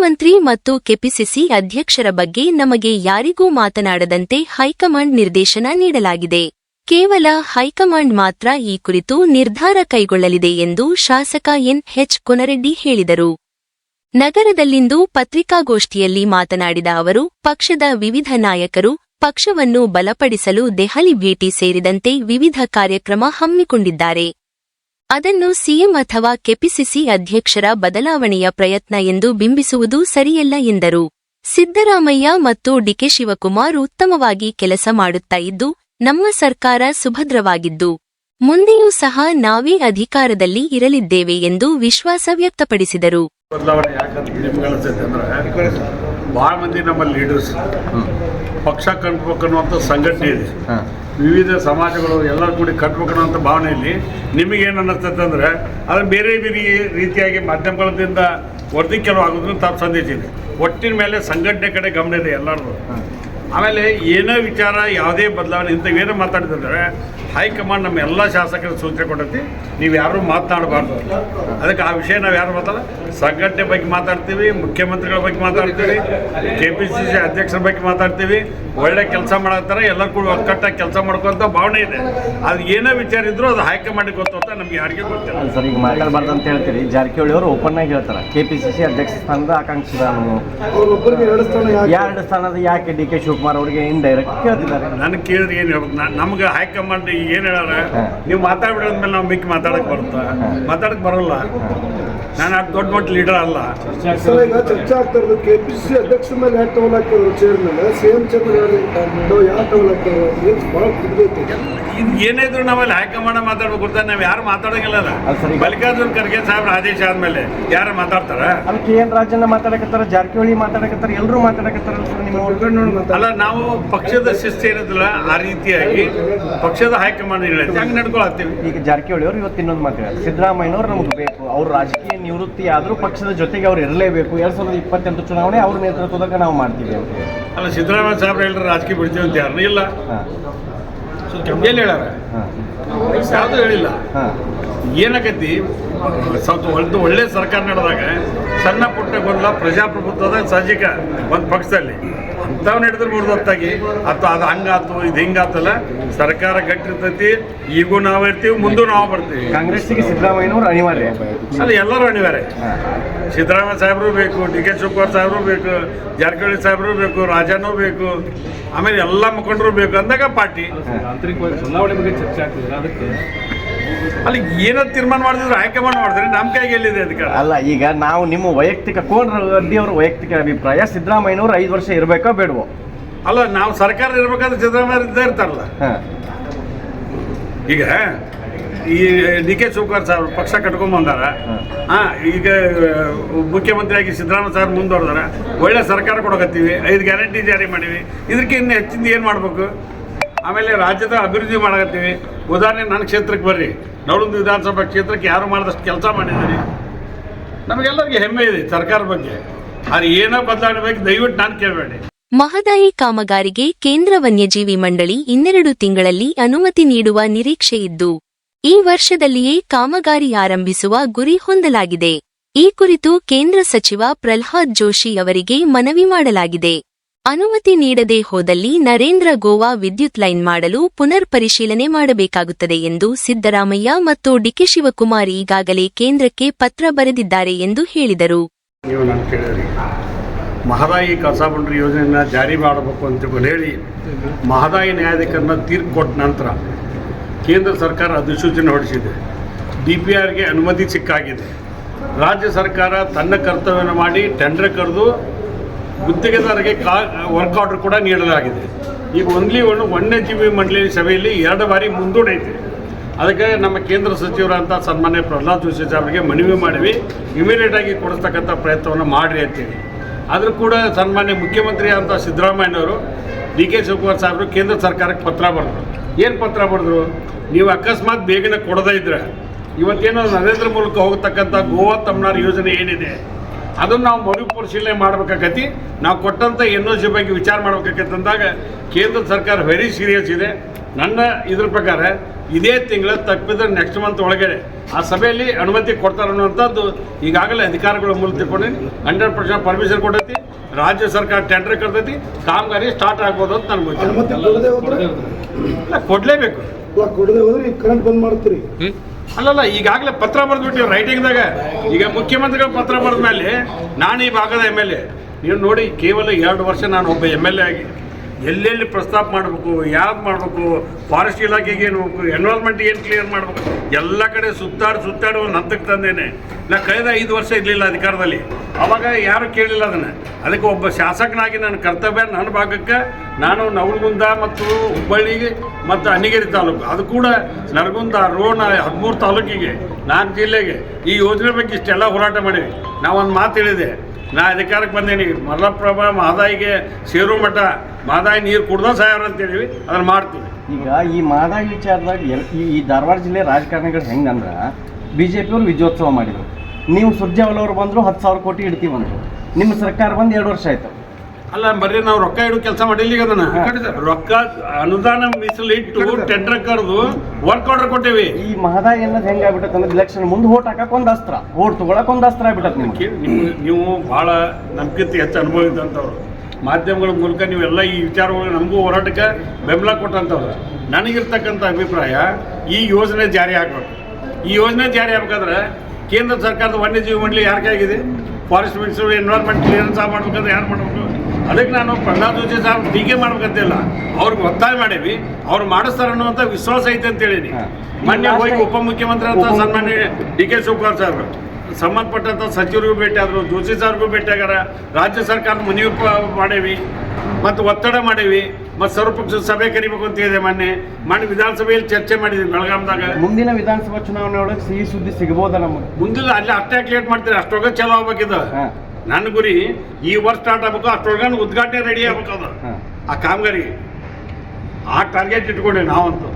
ಮುಖ್ಯಮಂತ್ರಿ ಮತ್ತು ಕೆಪಿಸಿಸಿ ಅಧ್ಯಕ್ಷರ ಬಗ್ಗೆ ನಮಗೆ ಯಾರಿಗೂ ಮಾತನಾಡದಂತೆ ಹೈಕಮಾಂಡ್ ನಿರ್ದೇಶನ ನೀಡಲಾಗಿದೆ. ಕೇವಲ ಹೈಕಮಾಂಡ್ ಮಾತ್ರ ಈ ಕುರಿತು ನಿರ್ಧಾರ ಕೈಗೊಳ್ಳಲಿದೆ ಎಂದು ಶಾಸಕ ಎನ್. ಎಚ್. ಕೊನರೆಡ್ಡಿ ಹೇಳಿದರು. ನಗರದಲ್ಲಿಂದು ಪತ್ರಿಕಾಗೋಷ್ಠಿಯಲ್ಲಿ ಮಾತನಾಡಿದ ಅವರು, ಪಕ್ಷದ ವಿವಿಧ ನಾಯಕರು ಪಕ್ಷವನ್ನು ಬಲಪಡಿಸಲು ದೆಹಲಿ ಭೇಟಿ ಸೇರಿದಂತೆ ವಿವಿಧ ಕಾರ್ಯಕ್ರಮ ಹಮ್ಮಿಕೊಂಡಿದ್ದಾರೆ. ಅದನ್ನು ಸಿಎಂ ಅಥವಾ ಕೆಪಿಸಿಸಿ ಅಧ್ಯಕ್ಷರ ಬದಲಾವಣೆಯ ಪ್ರಯತ್ನ ಎಂದು ಬಿಂಬಿಸುವುದು ಸರಿಯಲ್ಲ ಎಂದರು. ಸಿದ್ದರಾಮಯ್ಯ ಮತ್ತು ಡಿಕೆ ಶಿವಕುಮಾರ್ ಉತ್ತಮವಾಗಿ ಕೆಲಸ ಮಾಡುತ್ತಾ ಇದ್ದು, ನಮ್ಮ ಸರ್ಕಾರ ಸುಭದ್ರವಾಗಿದ್ದು. ಮುಂದೆಯೂ ಸಹ ನಾವೇ ಅಧಿಕಾರದಲ್ಲಿ ಇರಲಿದ್ದೇವೆ ಎಂದು ವಿಶ್ವಾಸ ವ್ಯಕ್ತಪಡಿಸಿದರು. ಬದಲಾವಣೆ ಯಾಕಂತ ನಿಮ್ಗೆ ಅನಿಸುತ್ತೆ ಅಂದ್ರೆ ಭಾಳ ಮಂದಿ ನಮ್ಮಲ್ಲಿ ಲೀಡರ್ಸ್ ಪಕ್ಷ ಕಟ್ಬೇಕು ಅನ್ನುವಂಥ ಸಂಘಟನೆ ಇದೆ. ವಿವಿಧ ಸಮಾಜಗಳು ಎಲ್ಲರೂ ಕೂಡಿ ಕಟ್ಬೇಕು ಅನ್ನೋಂಥ ಭಾವನೆಯಲ್ಲಿ ನಿಮಗೇನು ಅನ್ನಿಸ್ತೈತೆ ಅಂದ್ರೆ ಅದು ಬೇರೆ ಬೇರೆ ರೀತಿಯಾಗಿ ಮಾಧ್ಯಮಗಳಿಂದ ವರದಿ ಕೆಲವು ಆಗೋದ್ರಿಂದ ತಪ್ಪು ಸಂದೇಶ ಇದೆ ಒಟ್ಟಿನ ಮೇಲೆ ಸಂಘಟನೆ ಕಡೆ ಗಮನ ಇದೆ ಎಲ್ಲರದು. ಆಮೇಲೆ ಏನೋ ವಿಚಾರ ಯಾವುದೇ ಬದಲಾವಣೆ ಇಂಥವೇನೋ ಮಾತಾಡ್ತಿದ್ರೆ ಹೈಕಮಾಂಡ್ ನಮ್ಮ ಎಲ್ಲ ಶಾಸಕರ ಸೂಚನೆ ಕೊಟ್ಟೈತಿ ನೀವು ಯಾರೂ ಮಾತನಾಡಬಾರ್ದು ಅದಕ್ಕೆ ಆ ವಿಷಯ ನಾವು ಯಾರು ಮಾತಾಡ ಸಂಘಟನೆ ಬಗ್ಗೆ ಮಾತಾಡ್ತೀವಿ ಮುಖ್ಯಮಂತ್ರಿಗಳ ಬಗ್ಗೆ ಮಾತಾಡ್ತೀವಿ ಕೆ ಪಿ ಸಿ ಸಿ ಅಧ್ಯಕ್ಷರ ಬಗ್ಗೆ ಮಾತಾಡ್ತೀವಿ. ಒಳ್ಳೆ ಕೆಲಸ ಮಾಡತ್ತಾರೆ ಎಲ್ಲರೂ ಕೂಡ ಒಕ್ಕಟ್ಟಾಗಿ ಕೆಲಸ ಮಾಡ್ಕೊಂತ ಭಾವನೆ ಇದೆ. ಅದು ಏನೇ ವಿಚಾರ ಇದ್ರೂ ಅದು ಹೈಕಮಾಂಡ್ ಗೊತ್ತು ಅಂತ ನಮ್ಗೆ ಯಾರಿಗೆ ಗೊತ್ತಿಲ್ಲ. ಸರ್ ಈಗ ಮಾತಾಡಬಾರ್ದು ಅಂತ ಹೇಳ್ತೀರಿ. ಜಾರಕಿಹೊಳಿ ಅವರು ಓಪನ್ ಆಗಿ ಹೇಳ್ತಾರೆ. ಕೆ ಪಿ ಸಿ ಸಿ ಅಧ್ಯಕ್ಷ ಸ್ಥಾನದ ಆಕಾಂಕ್ಷಿದ ನಾನು. ಎರಡು ಸ್ಥಾನ ಯಾಕೆ? ಎರಡು ಸ್ಥಾನದ ಯಾಕೆ ಡಿ ಕೆ ಶಿವಕುಮಾರ್ ಅವರಿಗೆ ಡೈರೆಕ್ಟ್ ಕೇಳ್ತಿದ್ದಾರೆ? ನನಗೆ ಕೇಳಿದ್ರೆ ಏನು ಹೇಳ್ಬೇಕು? ನಾ- ನಮ್ಗೆ ಹೈಕಮಾಂಡ್ ಏನು ಹೇಳಾರ? ನೀವ್ ಮಾತಾಡ್ಬಿಡೋದ್ಮೇಲೆ ನಾವು ಮಿಕ್ಕಿ ಮಾತಾಡಕ್ ಬರುತ್ತಾ? ಮಾತಾಡಕ್ ಬರಲ್ಲ. ನಾನು ಅಷ್ಟು ದೊಡ್ಡ ಮಟ್ಟ ಲೀಡರ್ ಅಲ್ಲ. ಸರ್ ಈಗ ಚರ್ಚೆ ಆಗ್ತಾ ಇರೋದು ಕೆ ಪಿ ಸಿ ಅಧ್ಯಕ್ಷ ಮೇಲೆ ಯಾಕೆ ಟವಲ್ ಹಾಕಿದ್ರು ಚೇರ್ ಮೇಲೆ ಸಿ ಎಂ ಚಂದ್ರ ಯಾರು ಏನು ಭಾಳ ಕುಗ್ದೈತಿ ಇದು ಏನೇ ಇದ್ರು ನಾವಲ್ಲಿ ಹೈಕಮಾಂಡ್ ಮಾತಾಡ್ಬೇಕು ಅಂತ ನಾವು ಯಾರು ಮಾತಾಡಂಗಿಲ್ಲ. ಮಲ್ಲಿಕಾರ್ಜುನ್ ಖರ್ಗೆ ಸಾಹೇಬ್ರ ಆದೇಶ ಆದ್ಮೇಲೆ ಯಾರು ಮಾತಾಡ್ತಾರ? ಅಲ್ಲಿ ಏನ್ ಎನ್ ರಾಜಣ್ಣ ಮಾತಾಡಕತ್ತಾರ ಜಾರಕಿಹೊಳಿ ಮಾತಾಡಕತ್ತಾರ ಎಲ್ಲರೂ ಮಾತಾಡಕತ್ತಾರ ಅಲ್ಲ ನಾವು ಪಕ್ಷದ ಶಿಸ್ತು ಏನಿದ್ರಲ್ಲ ಆ ರೀತಿಯಾಗಿ ಪಕ್ಷದ ಹೈಕಮಾಂಡ್ ಹಂಗೆ ನಡ್ಕೊಳತ್ತೀವಿ. ಈಗ ಜಾರಕಿಹೊಳಿ ಅವರು ಇವತ್ತು ಇನ್ನೊಂದು ಮಾತಾಡ್ತಾರೆ ಸಿದ್ದರಾಮಯ್ಯನವ್ರು ನಮ್ಗೆ ಬೇಕು. ಅವ್ರು ರಾಜಕೀಯ ನಿವೃತ್ತಿ ಆದರೂ ಪಕ್ಷದ ಜೊತೆಗೆ ಅವ್ರು ಇರಲೇಬೇಕು. ಎರಡ್ ಸಾವಿರದ ಇಪ್ಪತ್ತೆಂಟು ಚುನಾವಣೆ ಅವ್ರ ನೇತೃತ್ವದಾಗ ನಾವು ಮಾಡ್ತೀವಿ ಅಂತ. ಅಲ್ಲ ಸಿದ್ದರಾಮಯ್ಯ ಸಾಹೇಬ್ ಹೇಳಿದ್ರೆ ರಾಜಕೀಯ ಬಿಡ್ತೀವಿ ಅಂತ ಯಾರು ಇಲ್ಲ. ಎಲ್ಲಿ ಹೇಳಾರ? ಯಾವುದು ಹೇಳಿಲ್ಲ. ಹಾ. ಏನಾಗೈತಿ? ಸ್ವಲ್ಪ ಒಂದು ಒಳ್ಳೆ ಸರ್ಕಾರ ನಡೆದಾಗ ಸಣ್ಣ ಪುಟ್ಟ ಗೊಂದಲ ಪ್ರಜಾಪ್ರಭುತ್ವದ ಸಹಜಿಕ ಒಂದು ಪಕ್ಷದಲ್ಲಿ. ಅಂಥವು ನಡೆದ್ರೆ ಹೊತ್ತಾಗಿ. ಅಥವಾ ಅದು ಹಂಗಾತು ಇದು ಹಿಂಗಾತಲ್ಲ. ಸರ್ಕಾರ ಗಟ್ಟಿರ್ತೈತಿ ಈಗೂ ನಾವು ಇರ್ತೀವಿ ಮುಂದೂ ನಾವು ಬರ್ತೀವಿ. ಕಾಂಗ್ರೆಸ್ಸಿಗೆ ಸಿದ್ದರಾಮಯ್ಯನವರು ಅನಿವಾರ್ಯ. ಅಲ್ಲ ಎಲ್ಲರೂ ಅನಿವಾರ್ಯ. ಸಿದ್ದರಾಮಯ್ಯ ಸಾಹೇಬರು ಬೇಕು ಡಿ ಕೆ ಶಿವಕುಮಾರ್ ಸಾಹೇಬರು ಬೇಕು ಜಾರಕಿಹೊಳಿ ಸಾಹೇಬರು ಬೇಕು ರಾಜನೂ ಬೇಕು ಆಮೇಲೆ ಎಲ್ಲ ಮುಖಂಡರು ಬೇಕು ಅಂದಾಗ ಪಾರ್ಟಿ. ಆಂತರಿಕವಾಗಿ ಚುನಾವಣೆ ಬಗ್ಗೆ ಚರ್ಚೆ ಆಗ್ತಿದ್ರೆ ಅದಕ್ಕೆ? ಅಲ್ಲಿ ಏನೋ ತೀರ್ಮಾನ ಮಾಡಿದ್ರು ಹೈಕಮಾಂಡ್ ಮಾಡಿದ್ರೆ ನಮ್ಮ ಕೈಗೆ ಎಲ್ಲಿದೆ ಅದಕ್ಕೆ ಅಲ್ಲ ಈಗ ನಾವು ನಿಮ್ಮ ವೈಯಕ್ತಿಕ ಕೋನ್ ರೆಡ್ಡಿ ಅವರ ವೈಯಕ್ತಿಕ ಅಭಿಪ್ರಾಯ ಸಿದ್ದರಾಮಯ್ಯನವರು ಐದು ವರ್ಷ ಇರಬೇಕೋ ಬೇಡವೋ? ಅಲ್ಲ ನಾವು ಸರ್ಕಾರ ಇರ್ಬೇಕಾದ್ರೆ ಸಿದ್ದರಾಮಯ್ಯ ಇದ್ದೇ ಇರ್ತಾರಲ್ಲ. ಈಗ ಈ ಡಿ ಕೆ ಶಿವಕುಮಾರ್ ಸರ್ ಪಕ್ಷ ಕಟ್ಕೊಂಡ್ ಬಂದಾರ. ಹಾ. ಈಗ ಮುಖ್ಯಮಂತ್ರಿಯಾಗಿ ಸಿದ್ದರಾಮಯ್ಯ ಸರ್ ಮುಂದುವರೆದಾರ. ಒಳ್ಳೆ ಸರ್ಕಾರ ಕೊಡಕತ್ತೀವಿ ಐದು ಗ್ಯಾರಂಟಿ ಜಾರಿ ಮಾಡೀವಿ. ಇದಕ್ಕೆ ಇನ್ನು ಹೆಚ್ಚಿಂದ ಏನು ಮಾಡಬೇಕು? ಆಮೇಲೆ ರಾಜ್ಯದ ಅಭಿವೃದ್ಧಿ ಮಾಡಕತ್ತೀವಿ. ಉದಾಹರಣೆ ನನ್ನ ಕ್ಷೇತ್ರಕ್ಕೆ ಬರ್ರಿ. ನವಲುಂದ ವಿಧಾನಸಭಾ ಕ್ಷೇತ್ರಕ್ಕೆ ಯಾರು ಮಾಡಿದಷ್ಟು ಕೆಲಸ ಮಾಡಿದ್ದೀರಿ? ನಮಗೆಲ್ಲರಿಗೆ ಹೆಮ್ಮೆ ಇದೆ ಸರ್ಕಾರ ಬಗ್ಗೆ. ಅದು ಏನೋ ಬದಲಾವಣೆ ಬೇಕು ದಯವಿಟ್ಟು ನಾನು ಕೇಳಬೇಡಿ. ಮಹದಾಯಿ ಕಾಮಗಾರಿಗೆ ಕೇಂದ್ರ ವನ್ಯಜೀವಿ ಮಂಡಳಿ ಇನ್ನೆರಡು ತಿಂಗಳಲ್ಲಿ ಅನುಮತಿ ನೀಡುವ ನಿರೀಕ್ಷೆ ಇದ್ದು, ಈ ವರ್ಷದಲ್ಲಿಯೇ ಕಾಮಗಾರಿ ಆರಂಭಿಸುವ ಗುರಿ ಹೊಂದಲಾಗಿದೆ. ಈ ಕುರಿತು ಕೇಂದ್ರ ಸಚಿವ ಪ್ರಹ್ಲಾದ್ ಜೋಶಿ ಅವರಿಗೆ ಮನವಿ ಮಾಡಲಾಗಿದೆ. ಅನುಮತಿ ನೀಡದೆ ಹೋದಲ್ಲಿ ನರೇಂದ್ರ ಗೋವಾ ವಿದ್ಯುತ್ ಲೈನ್ ಮಾಡಲು ಪುನರ್ ಪರಿಶೀಲನೆ ಮಾಡಬೇಕಾಗುತ್ತದೆ ಎಂದು ಸಿದ್ದರಾಮಯ್ಯ ಮತ್ತು ಡಿಕೆ ಶಿವಕುಮಾರ್ ಈಗಾಗಲೇ ಕೇಂದ್ರಕ್ಕೆ ಪತ್ರ ಬರೆದಿದ್ದಾರೆ ಎಂದು ಹೇಳಿದರು. ಮಹದಾಯಿ ಕಸಾಬಂಡ್ರಿ ಯೋಜನೆಯನ್ನು ಜಾರಿ ಮಾಡಬೇಕು ಅಂತ ಹೇಳಿ ಮಹದಾಯಿ ನ್ಯಾಯಾಧೀಕರಣ ತೀರ್ಪು ಕೊಟ್ಟ ನಂತರ ಕೇಂದ್ರ ಸರ್ಕಾರ ಅಧಿಸೂಚನೆ ಹೊರಡಿಸಿದೆ. ಡಿ ಪಿ ಆರ್ಗೆ ಅನುಮತಿ ಸಿಕ್ಕಾಗಿದೆ. ರಾಜ್ಯ ಸರ್ಕಾರ ತನ್ನ ಕರ್ತವ್ಯ ಮಾಡಿ ಟೆಂಡರ್ ಕರೆದು ಗುತ್ತಿಗೆದಾರರಿಗೆ ಕಾ ವರ್ಕ್ ಆರ್ಡರ್ ಕೂಡ ನೀಡಲಾಗಿದೆ. ಈಗ ಒನ್ಲಿ ಒಂದು ವನ್ಯಜೀವಿ ಮಂಡಳಿ ಸಭೆಯಲ್ಲಿ ಎರಡು ಬಾರಿ ಮುಂದೂಡೈತೆ ಅದಕ್ಕೆ ನಮ್ಮ ಕೇಂದ್ರ ಸಚಿವರಂತ ಸನ್ಮಾನ್ಯ ಪ್ರಹ್ಲಾದ್ ಜೋಶಿ ಸಾಹೇಬರಿಗೆ ಮನವಿ ಮಾಡಿವಿ ಇಮಿಡಿಯೇಟ್ ಆಗಿ ಕೊಡಿಸ್ತಕ್ಕಂಥ ಪ್ರಯತ್ನವನ್ನು ಮಾಡಿರಿ ಅಂತೇಳಿ. ಆದರೂ ಕೂಡ ಸನ್ಮಾನ್ಯ ಮುಖ್ಯಮಂತ್ರಿ ಅಂತ ಸಿದ್ದರಾಮಯ್ಯನವರು ಡಿ ಕೆ ಶಿವಕುಮಾರ್ ಸಾಹೇಬರು ಕೇಂದ್ರ ಸರ್ಕಾರಕ್ಕೆ ಪತ್ರ ಬರೆದ್ರು. ಏನು ಪತ್ರ ಬರೆದ್ರು? ನೀವು ಅಕಸ್ಮಾತ್ ಬೇಗನೆ ಕೊಡದೇ ಇದ್ರೆ ಇವತ್ತೇನೋ ನರೇಂದ್ರ ಮೂಲಕ ಹೋಗತಕ್ಕಂಥ ಗೋವಾ ತಮಿಳ್ನಾಡು ಯೋಜನೆ ಏನಿದೆ? ಅದನ್ನು ನಾವು ಮರುಪರಿಶೀಲನೆ ಮಾಡಬೇಕಾಗತಿ. ನಾವು ಕೊಟ್ಟಂಥ ಎನ್ ಒ ಸಿ ಬಗ್ಗೆ ವಿಚಾರ ಮಾಡಬೇಕಾಗತ್ತೆ ಅಂದಾಗ ಕೇಂದ್ರ ಸರ್ಕಾರ ವೆರಿ ಸೀರಿಯಸ್ ಇದೆ. ನನ್ನ ಇದ್ರ ಪ್ರಕಾರ ಇದೇ ತಿಂಗಳ ತಪ್ಪಿದ್ರೆ ನೆಕ್ಸ್ಟ್ ಮಂತ್ ಒಳಗಡೆ ಆ ಸಭೆಯಲ್ಲಿ ಅನುಮತಿ ಕೊಡ್ತಾರೆ ಅನ್ನುವಂಥದ್ದು ಈಗಾಗಲೇ ಅಧಿಕಾರಿಗಳ ಮೂಲಕ ತಿಳ್ಕೊಂಡು ಹಂಡ್ರೆಡ್ ಪರ್ಸೆಂಟ್ ಪರ್ಮಿಷನ್ ಕೊಟ್ಟೈತಿ ರಾಜ್ಯ ಸರ್ಕಾರ ಟೆಂಡರ್ ಕರ್ತೈತಿ ಕಾಮಗಾರಿ ಸ್ಟಾರ್ಟ್ ಆಗ್ಬೋದು ಅಂತ ನನಗೆ ಗೊತ್ತಿಲ್ಲ. ಕೊಡಲೇಬೇಕು. ಕರೆಂಟ್ ಬಂದ್ ಮಾಡ್ತೀರಿ. ಅಲ್ಲಲ್ಲ, ಈಗಾಗಲೇ ಪತ್ರ ಬರೆದ್ಬಿಟ್ಟಿವಿ ರೈಟಿಂಗ್ದಾಗ ಈಗ ಮುಖ್ಯಮಂತ್ರಿಗಳು ಪತ್ರ ಬರೆದ ಮೇಲೆ, ನಾನು ಈ ಭಾಗದ ಎಂ ಎಲ್ ಎ ನೀವು ನೋಡಿ, ಕೇವಲ ಎರಡು ವರ್ಷ ನಾನು ಒಬ್ಬ ಎಂ ಎಲ್ ಎ ಆಗಿ. ಎಲ್ಲೆಲ್ಲಿ ಪ್ರಸ್ತಾಪ ಮಾಡಬೇಕು, ಯಾವ್ದು ಮಾಡಬೇಕು ಫಾರೆಸ್ಟ್ ಇಲಾಖೆಗೆ ಏನು ಎನ್ವೈರ್ಮೆಂಟ್ ಏನು ಕ್ಲಿಯರ್ ಮಾಡಬೇಕು, ಎಲ್ಲ ಕಡೆ ಸುತ್ತಾಡಿ ಸುತ್ತಾಡಿ ಒಂದು ಹಂತಕ್ಕೆ ತಂದೇನೆ. ನಾ ಕಳೆದ ಐದು ವರ್ಷ ಇರಲಿಲ್ಲ ಅಧಿಕಾರದಲ್ಲಿ. ಅವಾಗ ಯಾರು ಕೇಳಿಲ್ಲ ಅದನ್ನು. ಅದಕ್ಕೆ ಒಬ್ಬ ಶಾಸಕನಾಗಿ ನನ್ನ ಕರ್ತವ್ಯ ನನ್ನ ಭಾಗಕ್ಕೆ ನಾನು ನವಲಗುಂದ ಮತ್ತು ಹುಬ್ಬಳ್ಳಿಗೆ ಮತ್ತು ಅನಿಗೇರಿ ತಾಲೂಕು. ಅದು ಕೂಡ ನರಗುಂದ, ರೋಣ, ಹದಿಮೂರು ತಾಲೂಕಿಗೆ, ನಾಲ್ಕು ಜಿಲ್ಲೆಗೆ. ಈ ಯೋಜನೆ ಬಗ್ಗೆ ಇಷ್ಟೆಲ್ಲ ಹೋರಾಟ ಮಾಡೀವಿ ನಾವೊಂದು ಮಾತು ಹೇಳಿದೆ. ನಾ ಅಧಿಕಾರಕ್ಕೆ ಬಂದೇನಿ. ಮಲಪ್ರಭಾ ಮಾದಾಯಿಗೆ ಸೇರು ಮಠ, ಮಾದಾಯಿ ನೀರು ಕುಡ್ದ ಸಾಯವ್ರ ಅಂತ ಹೇಳಿವಿ ಅದನ್ನು ಮಾಡ್ತೀವಿ. ಈಗ ಈ ಮಾದಾಯಿ ವಿಚಾರದಾಗ ಈ ಧಾರವಾಡ ಜಿಲ್ಲೆ ರಾಜಕಾರಣಿಗಳು ಹೆಂಗಂದ್ರೆ ಬಿ ಜೆ ಪಿಯವರು ವಿಜಯೋತ್ಸವ ಮಾಡಿದ್ರು. ನೀವು ಸುರ್ಜೇವಾಲ ಅವರು ಬಂದರು ಹತ್ತು ಸಾವಿರ ಕೋಟಿ ಇಡ್ತೀವಿ ಅಂದರು ನಿಮ್ಮ ಸರ್ಕಾರ ಬಂದು ಎರಡು ವರ್ಷ ಆಯಿತು. ಅಲ್ಲ ಬರೀ ನಾವು ರೊಕ್ಕ ಇಡೋ ಕೆಲಸ ಮಾಡಿಲ್ಲ ಈಗ ಅದನ್ನ. ರೊಕ್ಕ ಅನುದಾನ ಮೀಸಲಿಟ್ಟು ಟೆಂಡರ್ ಕರೆದು ವರ್ಕ್ ಆರ್ಡರ್ ಕೊಟ್ಟೇವಿ. ಈ ಮಹದಾಯಿ ಅನ್ನೋದು ಹೆಂಗಾಗ್ಬಿಟ್ಟೈತೆ ಅಂದ್ರೆ ಇಲೆಕ್ಷನ್ ಮುಂದೆ ಓಟ್ ಹಾಕಕ್ಕೆ ಒಂದು ಅಸ್ತ್ರ. ಓಟ್ ತಗೊಳಕ್ ಒಂದು ಅಸ್ತ್ರ ಆಗ್ಬಿಟ್ಟತ್ ನಿಮ್ಗೆ. ನೀವು ಬಹಳ ಭಾಳ ನಮ್ಗಿಂತ ಹೆಚ್ಚು ಅನುಭವ ಇದ್ದಂಥವ್ರು ಮಾಧ್ಯಮಗಳ ಮೂಲಕ ನೀವೆಲ್ಲ ಈ ವಿಚಾರಗಳು ನಮಗೂ ಹೋರಾಟಕ್ಕೆ ಬೆಂಬಲ ಕೊಟ್ಟಂಥವ್ರು. ನನಗಿರ್ತಕ್ಕಂಥ ಅಭಿಪ್ರಾಯ ಈ ಯೋಜನೆ ಜಾರಿ ಆಗಬೇಕು. ಈ ಯೋಜನೆ ಜಾರಿ ಆಗ್ಬೇಕಾದ್ರೆ ಕೇಂದ್ರ ಸರ್ಕಾರದ ವನ್ಯಜೀವಿ ಮಂಡಳಿ ಯಾರ ಕೈಗಿದೆ ಫಾರೆಸ್ಟ್ ಮಿನಿಸ್ಟರ್ ಎನ್ವೈರ್ಮೆಂಟ್ ಕ್ಲಿಯರೆನ್ಸ್ ಮಾಡ್ಬೇಕಂದ್ರೆ ಯಾರು ಮಾಡ್ಬೇಕು? ಅದಕ್ಕೆ ನಾನು ಪ್ರಹ್ಲಾದ್ ಜೋಶಿ ಸಾರ್ ಟೀಕೆ ಮಾಡ್ಬೇಕಂತಿಲ್ಲ ಅವ್ರಿಗೆ ಒತ್ತಾಯ ಮಾಡೇವಿ. ಅವ್ರು ಮಾಡಿಸ್ತಾರೆ ಅನ್ನುವಂಥ ವಿಶ್ವಾಸ ಐತೆ ಅಂತ ಹೇಳಿನಿ. ಮೊನ್ನೆ ಹೋಗಿ ಉಪಮುಖ್ಯಮಂತ್ರಿ ಅಂತ ಸನ್ಮಾನ್ಯ ಡಿ ಕೆ ಶಿವಕುಮಾರ್ ಸಾಹೇಬ್ರು. ಸಂಬಂಧಪಟ್ಟಂಥ ಸಚಿವರಿಗೂ ಭೇಟಿ ಆದರು ಜೋಶಿ ಸಾರ್ಗೂ ಭೇಟಿ ಆಗ್ಯಾರ. ರಾಜ್ಯ ಸರ್ಕಾರ ಮನವಿ ಮಾಡೇವಿ ಮತ್ತು ಒತ್ತಡ ಮಾಡೇವಿ. ಮತ್ತು ಸರ್ವಪಕ್ಷ ಸಭೆ ಕರಿಬೇಕು ಅಂತ ಇದೆ ಮೊನ್ನೆ. ಮಾಡಿ ವಿಧಾನಸಭೆಯಲ್ಲಿ ಚರ್ಚೆ ಮಾಡಿದ್ವಿ ಬೆಳಗಾಂದಾಗ ಮುಂದಿನ ವಿಧಾನಸಭಾ ಚುನಾವಣೆ ಒಳಗೆ ಸಿಹಿ ಸುದ್ದಿ ಸಿಗ್ಬೋದ ನಮಗೆ? ಮುಂದಿನ ಅಲ್ಲಿ ಅಷ್ಟೇ ಲೇಟ್ ಮಾಡ್ತೀರಿ. ಅಷ್ಟೊಳಗೆ ಚಲೋ ಆಗ್ಬೇಕಿದು ನನ್ನ ಗುರಿ ಈ ವರ್ಷ ಸ್ಟಾರ್ಟ್ ಆಗ್ಬೇಕು. ಅಷ್ಟೊಳಗೆ ಉದ್ಘಾಟನೆ ರೆಡಿ ಆಗ್ಬೇಕು ಅದು. ಆ ಕಾಮಗಾರಿ ಆ ಟಾರ್ಗೆಟ್ ಇಟ್ಕೊಂಡೆ ನಾವಂತೂ.